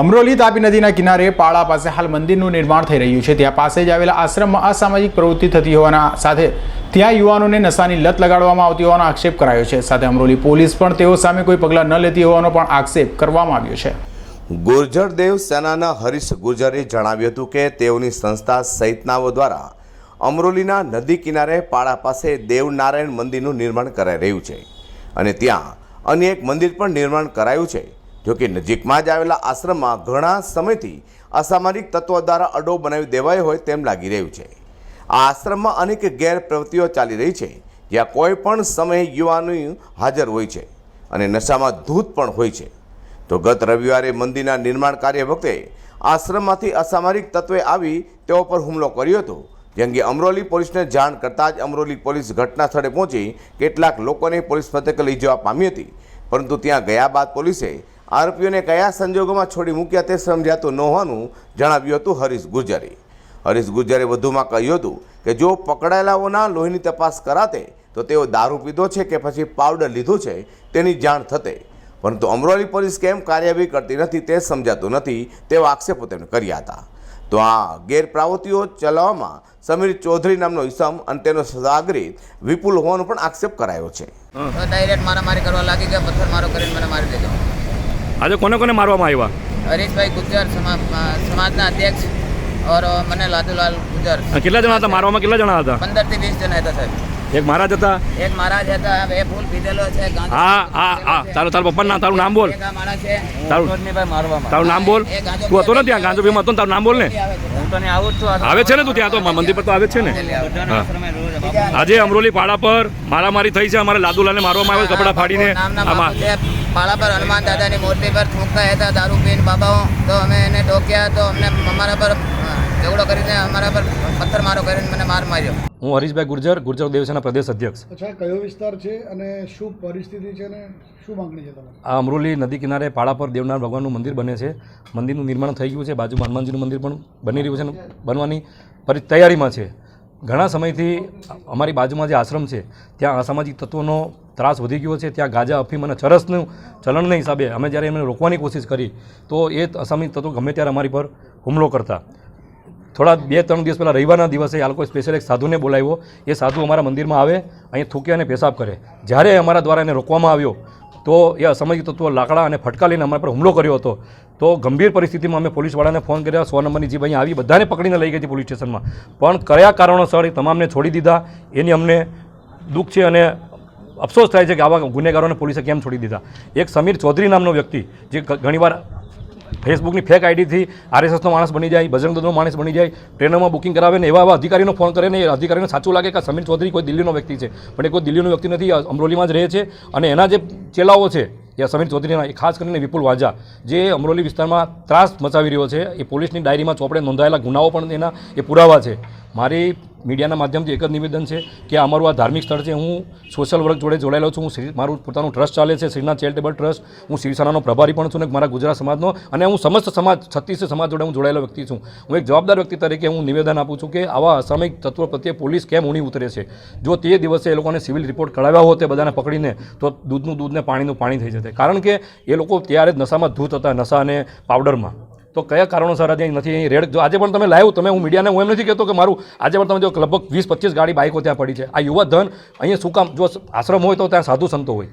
અમરોલી તાપી નદીના કિનારે પાળા પાસે હાલ મંદિરનું નિર્માણ થઈ રહ્યું છે. ત્યાં પાસે જ આવેલા આશ્રમમાં અસામાજિક પ્રવૃત્તિ થતી હોવાના સાથે ત્યાં યુવાનોને નશાની લત લગાડવામાં આવતી હોવાનો આક્ષેપ કરાયો છે. સાથે અમરોલી પોલીસ પણ તેઓ સામે કોઈ પગલાં ન લેતી હોવાનો પણ આક્ષેપ કરવામાં આવ્યો છે. ગુર્જર દેવ સેનાના હરીશ ગુર્જરે જણાવ્યું હતું કે તેઓની સંસ્થા સહિતનાઓ દ્વારા અમરોલીના નદી કિનારે પાળા પાસે દેવનારાયણ મંદિરનું નિર્માણ કરાઈ રહ્યું છે. અને ત્યાં અન્ય એક મંદિર પણ નિર્માણ કરાયું છે. જોકે નજીકમાં જ આવેલા આશ્રમમાં ઘણા સમયથી અસામાજિક તત્વો દ્વારા અડો બનાવી દેવાયો હોય તેમ લાગી રહ્યું છે. આ આશ્રમમાં અનેક ગેરપ્રવૃત્તિઓ ચાલી રહી છે, જ્યાં કોઈ પણ સમયે યુવાનો હાજર હોય છે અને નશામાં ધૂત પણ હોય છે. તો ગત રવિવારે મંદિરના નિર્માણ કાર્ય વખતે આશ્રમમાંથી અસામાજિક તત્વે આવી તેઓ પર હુમલો કર્યો હતો, જે અંગે અમરોલી પોલીસને જાણ કરતાં જ અમરોલી પોલીસ ઘટના સ્થળે પહોંચી કેટલાક લોકોને પોલીસ મથકે લઈ જવા પામી હતી. પરંતુ ત્યાં ગયા બાદ પોલીસે આરોપીઓને કયા સંજોગોમાં છોડી મૂક્યા તે સમજાતું ન હોવાનું જણાવ્યું હતું હરીશ ગુર્જરે હરીશ ગુર્જરે વધુમાં કહ્યું હતું કે જો પકડાયેલાઓના લોહીની તપાસ કરાતે તો તેઓ દારૂ પીધો છે કે પછી પાવડર લીધું છે તેની જાણ થતે. પરંતુ અમરોલી પોલીસ કેમ કાર્યવાહી કરતી નથી તે સમજાતું નથી તેવા આક્ષેપો તેમણે કર્યા હતા. તો આ ગેરપ્રાવૃત્તિઓ ચલાવવામાં સમીર ચૌધરી નામનો ઈસમ અને તેનો સાગરીત વિપુલ હોવાનો પણ આક્ષેપ કરાયો છે. ડાયરેક્ટ મારામારી કરવા લાગી ગયા પથ્થર મારો કરીને મને મારી દીધો આજે કોને કોને મારવામાં આવ્યા? હરીશભાઈ ગુજર સમા- સમાજના અધ્યક્ષ ઓર મને લાદુલાલ ગુજર કેટલા જણા હતા? મારવામાં કેટલા જણા હતા? પંદરથી વીસ જણા હતા સાહેબ. એક મહારાજ હતા. એક મહારાજ હતા બે ફૂલ પીધેલો છે હા હા હા. તારું તારું પપ્પા ના તારું નામ બોલ. તારું તારું નામ બોલ. એ તું હતો ને ત્યાં ગાંજો ભીમાં હતો તારું નામ બોલ ને? આવે છે. ને તું ત્યાં તો? મંદિર પર તો આવે છે ને. આજે અમરોલી પાડા પર મારામારી થઈ છે. અમારે લાદુલાને મારવામાં આવે કપડા ફાડીને. બાપુ પર હનુમાન દાદાની મૂર્તિ પર થૂંકતા હતા દારૂ પીન બાબાઓ. તો અમે એને ટોક્યા તો અમને અમારા પર ઝઘડો કરીને અમારા પર પથ્થર મારો કરીને મને માર માર્યો. હું હરીશભાઈ ગુર્જર ગુર્જર દેવસેના પ્રદેશ અધ્યક્ષ. અચ્છા કયો વિસ્તાર છે અને શું પરિસ્થિતિ છે અને શું માંગણી છે તમારી? આ અમરોલી નદી કિનારે પાળા પર દેવનાથ ભગવાનનું મંદિર બને છે. મંદિરનું નિર્માણ થઈ ગયું છે. બાજુમાં હનુમાનજીનું મંદિર પણ બની રહ્યું છે અને બનવાની તૈયારીમાં છે. ઘણા સમયથી અમારી બાજુમાં જે આશ્રમ છે ત્યાં અસામાજિક તત્વોનો ત્રાસ વધી ગયો છે. ત્યાં ગાજા અફીમ અને ચરસનું ચલણના હિસાબે અમે જ્યારે એમને રોકવાની કોશિશ કરી તો એ અસામાજિક તત્વો ગમે ત્યારે અમારી પર હુમલો કરતા. થોડા બે, ત્રણ દિવસ પહેલાં રવિવારના દિવસે આ લોકોએ સ્પેશિયલ એક સાધુને બોલાવ્યો. એ સાધુ અમારા મંદિરમાં આવે અહીં થૂકે અને પેશાબ કરે. જ્યારે અમારા દ્વારા એને રોકવામાં આવ્યો, તો એ અસામાજિક તત્વો લાકડા અને ફટકા લઈને અમારા પર હુમલો કર્યો હતો. તો ગંભીર પરિસ્થિતિમાં અમે પોલીસવાળાને ફોન કર્યા, સો નંબરની જીપ અહીં આવી, બધાને પકડીને લઈ ગઈ હતી પોલીસ સ્ટેશનમાં. પણ કયા કારણોસર એ તમામને છોડી દીધા, એની અમને દુઃખ છે અને અફસોસ થાય છે કે આવા ગુનેગારોને પોલીસે કેમ છોડી દીધા? એક સમીર ચૌધરી નામનો વ્યક્તિ, જે ઘણીવાર ફેસબુકની ફેક આઈડીથી આરએસએસનો માણસ બની જાય બજરંગ દળનો માણસ બની જાય, ટ્રેનોમાં બુકિંગ કરાવે ને એવા એવા અધિકારીનો ફોન કરે ને એ અધિકારીને સાચું લાગે કે સમીર ચૌધરી કોઈ દિલ્હીનો વ્યક્તિ છે. પણ એ કોઈ દિલ્હીનો વ્યક્તિ નથી અમરોલીમાં જ રહે છે અને એના જે ચેલાઓ છે, એ સમીર ચૌધરીના ખાસ કરીને વિપુલ વાજા, જે અમરોલી વિસ્તારમાં ત્રાસ મચાવી રહ્યો છે, એ પોલીસની ડાયરીમાં ચોપડે નોંધાયેલા ગુનાઓ પણ એના, એ પુરાવા છે. મારી મીડિયાના માધ્યમથી એક જ નિવેદન છે કે અમારું આ ધાર્મિક સ્થળ છે. હું સોશિયલ વર્ક જોડે જોડાયેલો છું. હું શ્રી, મારું પોતાનું ટ્રસ્ટ ચાલે છે. Shrinath charitable trust. હું શિવસેનાનો પ્રભારી પણ છું અને મારા ગુજરાત સમાજનો અને હું સમસ્ત સમાજ છત્રીસ સમાજ જોડે હું જોડાયેલો વ્યક્તિ છું. હું એક જવાબદાર વ્યક્તિ તરીકે હું નિવેદન આપું છું કે આવા અસામયિક તત્વો પ્રત્યે પોલીસ કેમ ઉણી ઉતરે છે? જો તે દિવસે એ લોકોને સિવિલ રિપોર્ટ કઢાવ્યા હોત તે બધાને પકડીને તો દૂધનું દૂધને પાણીનું પાણી થઈ જતે. કારણ કે એ લોકો ત્યારે જ નશામાં ધૂત હતા, નશા અને પાવડરમાં. તો કયા કારણોસર આજે નથી? અહીં રેડ જો આજે પણ તમે લાવ્યું, તમે હું મીડિયાને હું એમ નથી કહેતો કે મારું આજે પણ તમે જો લગભગ વીસ, પચીસ ગાડી બાઇકો ત્યાં પડી છે. આ યુવાધન અહીંયા શું કામ જો આશ્રમ હોય તો ત્યાં સાધુ સંતો હોય.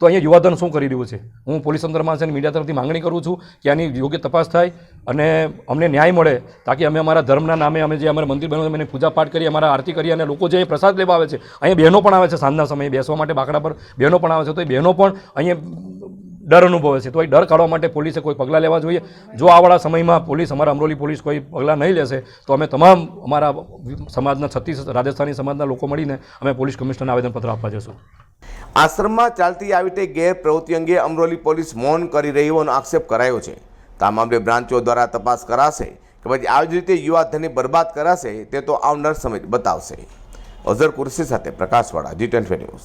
તો અહીંયા યુવાધન શું કરી રહ્યું છે? હું પોલીસ તંત્રમાં છે મીડિયા તરફથી માંગણી કરું છું કે આની યોગ્ય તપાસ થાય અને અમને ન્યાય મળે તાકી અમે અમારા ધર્મના નામે અમે જે અમારા મંદિર બન્યું અમે પૂજાપાઠ કરી અમારા આરતી કરી અને લોકો જે પ્રસાદ લેવા આવે છે, અહીંયા બહેનો પણ આવે છે સાંજના સમયે બેસવા માટે બાકડા પર. બહેનો પણ આવે છે, તો એ બહેનો પણ અહીંયા ડર અનુભવે છે. તો એ ડર કાઢવા માટે પોલીસે કોઈ પગલાં લેવા જોઈએ. જો આવાળા સમયમાં પોલીસ, અમારા અમરોલી પોલીસ કોઈ પગલાં નહીં લેશે, તો અમે તમામ અમારા સમાજના છત્તીસ રાજસ્થાની સમાજના લોકો મળીને અમે પોલીસ કમિશનરને આવેદનપત્ર આપવા જશું આશ્રમમાં ચાલતી આવી તે ગેરપ્રવૃત્તિ અંગે અમરોલી પોલીસ મૌન કરી રહી હોવાનો આક્ષેપ કરાયો છે. આ મામલે બ્રાન્ચો દ્વારા તપાસ કરાશે કે પછી આવી જ રીતે યુવાધનને બરબાદ કરાશે તે તો આવનાર સમય બતાવશે. અઝર કુરશી સાથે પ્રકાશવાળા જી ટ્વેન્ટી ન્યૂઝ